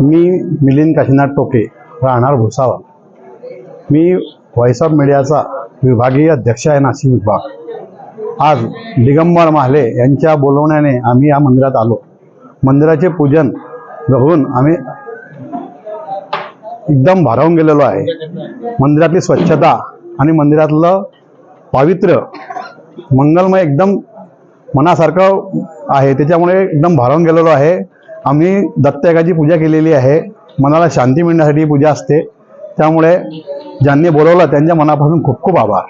मी मिलिंद काशीनाथ टोके राहणार भुसावा मी voice of मीडियाचा विभागीय अध्यक्ष आहे नाशिक विभाग. आज दिगंबर महाले यांच्या बोलवण्याने आम्ही या मंदिरात आलो. मंदिराचे पूजन बघून आम्ही एकदम भारावून गेलेलो आहे. मंदिरातली स्वच्छता आणि मंदिरातलं पावित्र्य मंगलमय एकदम मनासारखं आहे. त्याच्यामुळे एकदम भारावून गेलेलो आहे. आम्ही दत्तकाची पूजा केलेली आहे. मनाला शांती मिळण्यासाठी पूजा असते. त्यामुळे ज्यांनी बोलवलं त्यांच्या मनापासून खूप खूप आभार.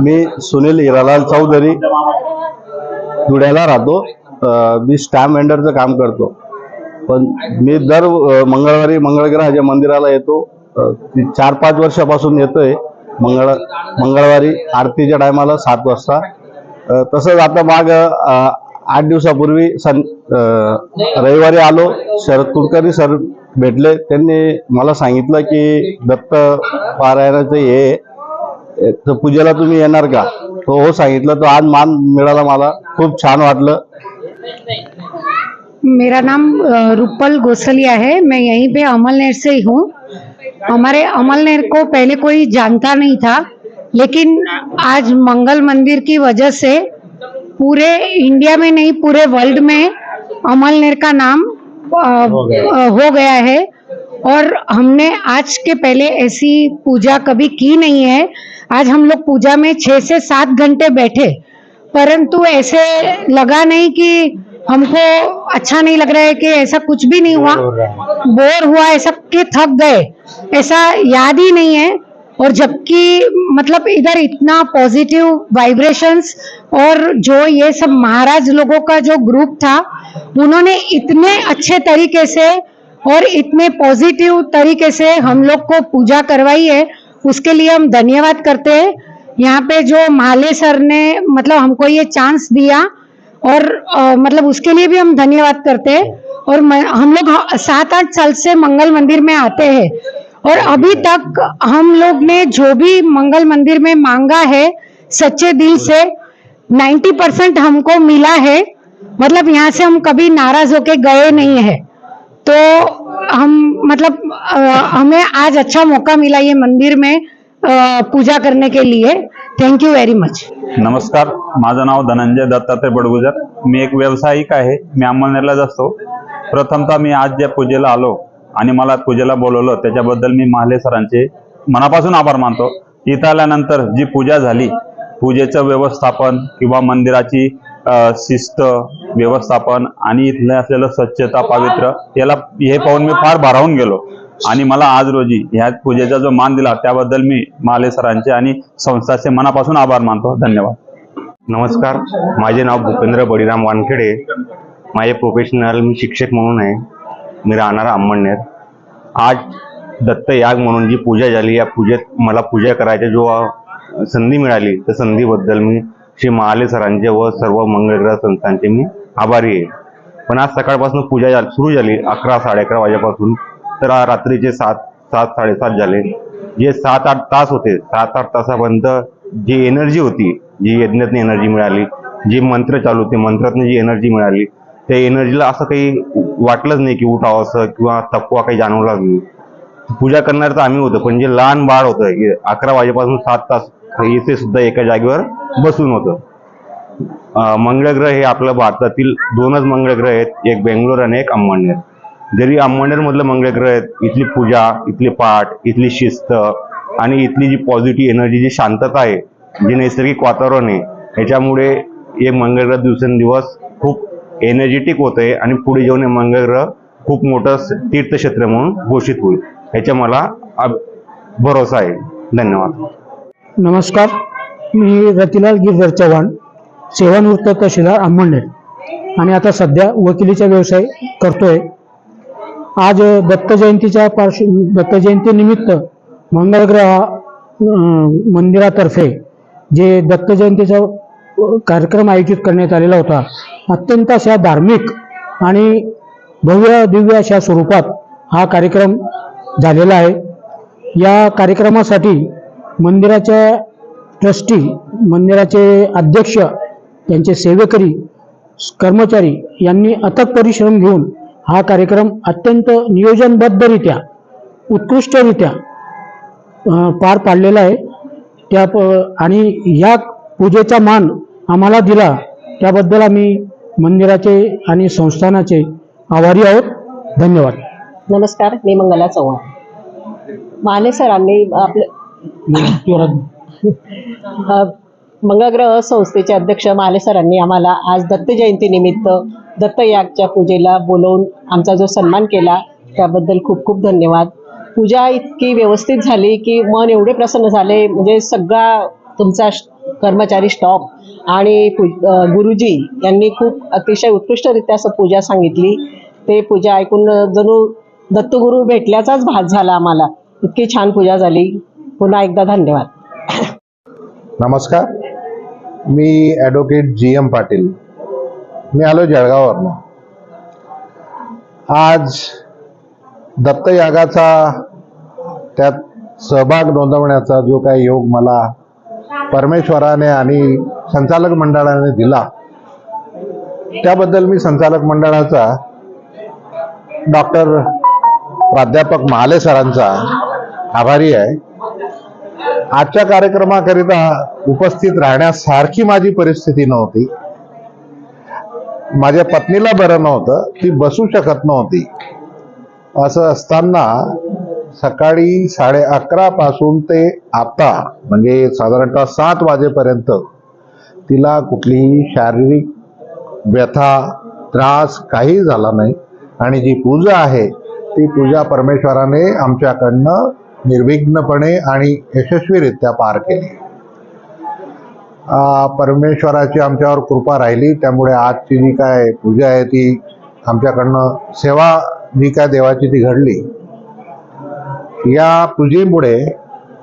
मी सुनील हिरालाल चौधरी. धुळ्याला राहतो. मी स्टॅम्प वेंडरचं काम करतो. पण मी दर मंगळवारी मंगळग्रहाच्या मंदिराला येतो ती चार पाच वर्षापासून येतोय. मंगळ मंगळवारी आरतीच्या टायमाला सात वाजता. तसंच आता माग आठ दिवसापूर्वी अं, रविवारी आलो शरद कुलकर्णी सर भेटले. मला सांगितलं की दत्त पारायणाचं हे. तर पूजेला तुम्ही का? तो हो सांगितलं तो आज मान मिळाला मला. खूप छान वाटलं. मेरा नाम रूपल गोसलिया है मैं यहीं पे अमलनेर से ही हूँ. हमारे अमलनेर को पहले कोई जानता नहीं था लेकिन आज मंगल मंदिर की वजह से पूरे इंडिया में नहीं पूरे वर्ल्ड में अमलनेर का नाम अ, अ, हो गया है। और हमने आज के पहले ऐसी पूजा कभी की नहीं है। आज हम लोग पूजा में छः से सात घंटे बैठे। परंतु ऐसे लगा नहीं कि हमको अच्छा नहीं लग रहा है कि ऐसा कुछ भी नहीं हुआ। बोर हुआ ऐसा कि थक गए। ऐसा याद ही नहीं है। और जबकि मतलब इधर इतना पॉजिटिव वाइब्रेशंस और जो ये सब महाराज लोगों का जो ग्रुप था उन्होंने इतने अच्छे तरीके से और इतने पॉजिटिव तरीके से हम लोग को पूजा करवाई है उसके लिए हम धन्यवाद करते हैं। यहाँ पे जो माले सर ने मतलब हमको ये चांस दिया और अ, मतलब उसके लिए भी हम धन्यवाद करते हैं। और हम लोग सात आठ साल से मंगल मंदिर में आते हैं। और अभी तक हम लोग ने जो भी मंगल मंदिर में मांगा है सच्चे दिल से 90 परसेंट हमको मिला है। मतलब यहाँ से हम कभी नाराज़ होके गए नहीं है। तो हम मतलब अ, हमें आज अच्छा मौका मिला ये मंदिर में अ, पूजा करने के लिए। थैंक यू वेरी मच नमस्कार माझं नाव धनंजय दत्तात्रय बडगुजर. मी एक व्यावसायिक आहे मी अंमळनेरलाच असतो. प्रथमतः मी आज ज्या पूजेला आलो आणि मला पूजेला बोलवलं. त्याच्याबद्दल मी महाले सरांचे मनापासून आभार मानतो. इथं आल्यानंतर जी पूजा झाली पूजेचं व्यवस्थापन किंवा मंदिराची शिस्त व्यवस्थापन आणि इथलं असलेलं स्वच्छता पावित्र्य याला हे पाहून मी फार भारावून गेलो. आणि मला आज रोजी ह्या पूजेचा जो मान दिला त्याबद्दल मी माले सरांचे आणि संस्थाचे मनापासून आभार मानतो. धन्यवाद. नमस्कार. माझे नाव भूपेंद्र बळीराम वानखेडे. माझे प्रोफेशनल मी शिक्षक म्हणून आहे. मी राहणार अंमळनेर आज दत्त याग म्हणून जी पूजा झाली या पूजेत मला पूजा करायची जो संधी मिळाली त्या संधीबद्दल मी श्री महाले सरांचे व सर्व मंगळग्रह संस्थांचे मी आभारी आहे. पण आज सकाळपासून पूजा झाली सुरू झाली अकरा साडे अकरा वाजेपासून. तर रात्रीचे सात सात साडेसात झाले. जे सात आठ तास होते सात आठ तासापर्यंत जी एनर्जी होती जी यज्ञातून एनर्जी मिळाली जी मंत्र चालू होते मंत्रातून जी एनर्जी मिळाली त्या एनर्जीला असं काही वाटलंच नाही की उठावं असं किंवा थकवा काही जाणवलाच नाही. पूजा करणार तर आम्ही होतो पण जे लहान बाळ होतं की अकरा वाजेपासून सात तास इथे सुद्धा एका जागेवर बसून होतं. मंगळग्रह हे आपल्या भारतातील दोनच मंगळग्रह आहेत एक बेंगलोर आणि एक अंमळनेर. जरी अंमळनेरमधलं मंगळग्रह आहेत इथली पूजा इथली पाठ इथली शिस्त आणि इथली जी पॉझिटिव्ह एनर्जी जी शांतता आहे जे नैसर्गिक वातावरण आहे ह्याच्यामुळे हे मंगळग्रह दिवसेंदिवस खूप एनर्जेटिक होत आहे आणि पुढे जाऊन हे मंगळग्रह खूप मोठं तीर्थक्षेत्र म्हणून घोषित होईल. ह्याच्या मला भरोसा आहे. धन्यवाद. नमस्कार. मी रतिलाल गिरधर चव्हाण सेवानिवृत्त तहसीलदार आंबणनेर आणि आता सध्या वकिलीचा व्यवसाय करतोय. आज दत्त जयंतीच्या पार्श्व दत्त जयंतीनिमित्त मंगळग्रह मंदिरातर्फे जे दत्त जयंतीचा कार्यक्रम आयोजित करण्यात आलेला होता अत्यंत अशा धार्मिक आणि भव्य दिव्य अशा स्वरूपात हा कार्यक्रम झालेला आहे. या कार्यक्रमासाठी मंदिराच्या ट्रस्टी मंदिराचे अध्यक्ष त्यांचे सेवेकरी कर्मचारी यांनी अथक परिश्रम घेऊन हा कार्यक्रम अत्यंत नियोजनबद्धरित्या उत्कृष्टरित्या पार पाडलेला आहे. त्या प आणि या पूजेचा मान आम्हाला दिला त्याबद्दल आम्ही मंदिराचे आणि संस्थानाचे आभारी आहोत. धन्यवाद. नमस्कार मी मंगला चव्हाण. माने सरांनी आपले मंगळग्रह संस्थेचे अध्यक्ष माले सरांनी आम्हाला आज दत्त जयंतीनिमित्त दत्त यागच्या पूजेला बोलवून आमचा जो सन्मान केला त्याबद्दल खूप खूप धन्यवाद. पूजा इतकी व्यवस्थित झाली की मन एवढे प्रसन्न झाले म्हणजे सगळा तुमचा कर्मचारी स्टॉप आणि गुरुजी यांनी खूप अतिशय उत्कृष्टरित्या असं पूजा सांगितली. ते पूजा ऐकून जणू दत्तगुरू भेटल्याचाच भास झाला आम्हाला. इतकी छान पूजा झाली. पुन्हा एकदा धन्यवाद. नमस्कार. मी ॲडव्होकेट जी एम पाटील. मी आलो जळगाववरनं. आज दत्तयागाचा त्यात सहभाग नोंदवण्याचा जो काही योग मला परमेश्वराने आणि संचालक मंडळाने दिला. त्याबद्दल मी संचालक मंडळाचा डॉक्टर प्राध्यापक महाले सरांचा आभारी आहे. आजच्या कार्यक्रमाकरिता उपस्थित राहण्यासारखी माझी परिस्थिती नव्हती. माझ्या पत्नीला बरं नव्हतं ती बसू शकत नव्हती. असं असताना सकाळी साडे अकरा पासून ते आता म्हणजे साधारणतः सात वाजेपर्यंत तिला कुठलीही शारीरिक व्यथा त्रास काही झाला नाही. आणि जी पूजा आहे ती पूजा परमेश्वराने आमच्याकडनं निर्विघ्नपणे आणि यशस्वीरित्या पार केली. परमेश्वराची आमच्यावर कृपा राहिली. त्यामुळे आजची जी काय पूजा आहे ती आमच्याकडनं सेवा जी काय देवाची ती घडली. या पूजेमुळे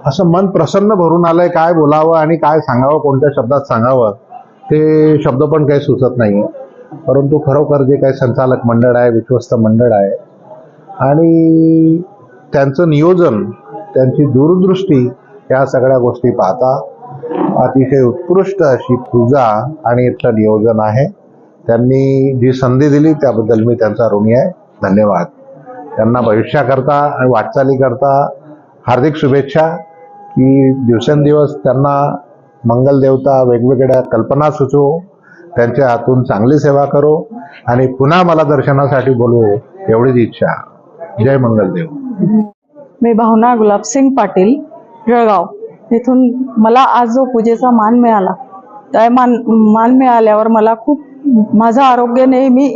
असं मन प्रसन्न भरून आलंय काय बोलावं आणि काय सांगावं कोणत्या शब्दात सांगावं ते शब्द पण काही सुचत नाही परंतु खरोखर जे काही संचालक मंडळ आहे विश्वस्त मंडळ आहे आणि त्यांचं नियोजन त्यांची दूरदृष्टी या सगळ्या गोष्टी पाहता अतिशय उत्कृष्ट अशी पूजा आणि इथलं नियोजन आहे. त्यांनी जी संधी दिली त्याबद्दल मी त्यांचा ऋणी आहे. धन्यवाद. त्यांना भविष्याकरता आणि वाटचालीकरता हार्दिक शुभेच्छा की दिवसेंदिवस त्यांना मंगलदेवता वेगवेगळ्या कल्पना सुचवो त्यांच्या हातून चांगली सेवा करो आणि पुन्हा मला दर्शनासाठी बोलवू एवढीच इच्छा. जय मंगलदेव. मी भावना गुलाबसिंग पाटील जळगाव. इथून मला आज जो पूजेचा मान मिळाला त्या मान मान मिळाल्यावर मला खूप माझं आरोग्य नेहमी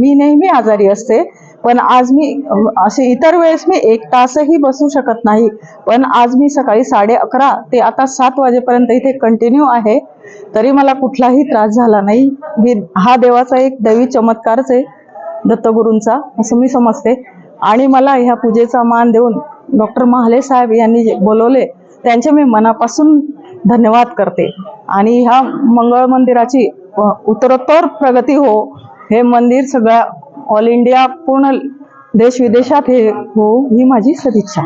मी नेहमी आजारी असते. पण आज मी असे इतर वेळेस मी एक तासही बसू शकत नाही. पण आज मी सकाळी साडे अकरा ते आता सात वाजेपर्यंत इथे कंटिन्यू आहे. तरी मला कुठलाही त्रास झाला नाही. मी हा देवाचा एक दैवी चमत्कारच आहे दत्तगुरूंचा असं मी समजते. आणि मला ह्या पूजेचा मान देऊन डॉक्टर महाले साहेब यांनी जे बोलवले त्यांचे मी मनापासून धन्यवाद करते. आणि ह्या मंगळ मंदिराची उत्तरोत्तर प्रगती हो हे मंदिर सगळ्या ऑल इंडिया पूर्ण देश विदेशात हे हो ही माझी सदिच्छा.